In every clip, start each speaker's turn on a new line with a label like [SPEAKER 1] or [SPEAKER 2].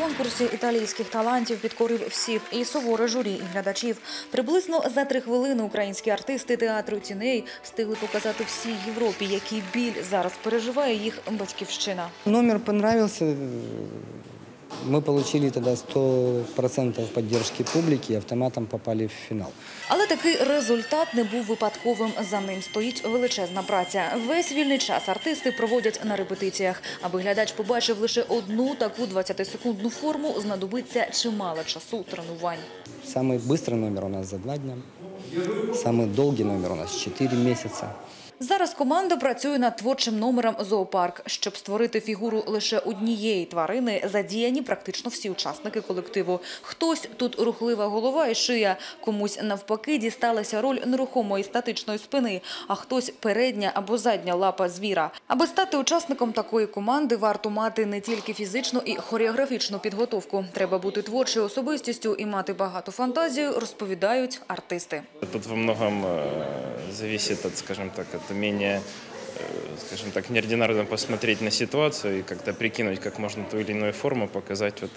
[SPEAKER 1] конкурсі італійських талантів підкорив всіх і суворе журі, і глядачів. Приблизно за три хвилини українські артисти театру тіней встигли показати всій Європі, який біль зараз переживає їх батьківщина.
[SPEAKER 2] Номер понравился. Мы получили тогда 100% поддержки публики и автоматом попали в финал.
[SPEAKER 1] Але такий результат не був випадковим. За ним стоїть величезна праця. Весь вільний час артисти проводять на репетиціях. Аби глядач побачив лише одну таку 20-секундну форму, знадобиться чимало часу тренувань.
[SPEAKER 2] Самый быстрый номер у нас за два дня. Самый долгий номер у нас 4 месяца.
[SPEAKER 1] Зараз команда працює над творчим номером «Зоопарк». Щоб створити фігуру лише однієї тварини, задіяні практично всі учасники колективу. Хтось тут рухлива голова і шия, комусь навпаки дісталася роль нерухомої статичної спини, а хтось передня або задня лапа звіра. Аби стати учасником такої команди, варто мати не тільки фізичну і хореографічну підготовку. Треба бути творчою особистістю і мати багато фантазію, розповідають артисти.
[SPEAKER 3] Тут во многом э, зависит от, скажем так, от умения, э, скажем так, неординарно посмотреть на ситуацию и как-то прикинуть, как можно ту или иную форму показать. Вот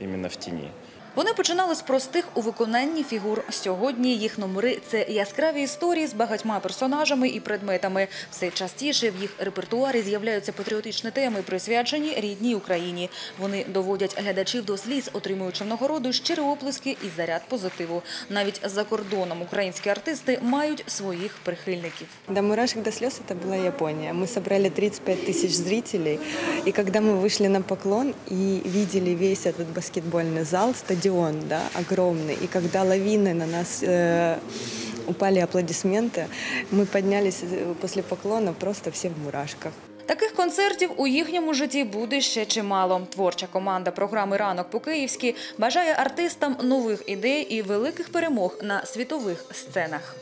[SPEAKER 3] именно в тени.
[SPEAKER 1] Вони починали з простих у виконанні фігур. Сьогодні їх номери – це яскраві історії з багатьма персонажами і предметами. Все частіше в їх репертуарі з'являються патріотичні теми, присвячені рідній Україні. Вони доводять глядачів до сліз, отримуючи в нагороду щирі оплески і заряд позитиву. Навіть за кордоном українські артисти мають своїх прихильників.
[SPEAKER 4] До мурашек до слез это была Япония. Мы собрали 35 тысяч зрителей. И когда мы вышли на поклон и видели весь этот баскетбольный зал, стадион, да, огромный, и когда лавины на нас э, упали аплодисменты, мы поднялись э, после поклона просто все в мурашках.
[SPEAKER 1] Таких концертів у їхньому житті буде ще чимало. Творча команда програми «Ранок по-київськи» бажає артистам нових ідей і великих перемог на світових сценах.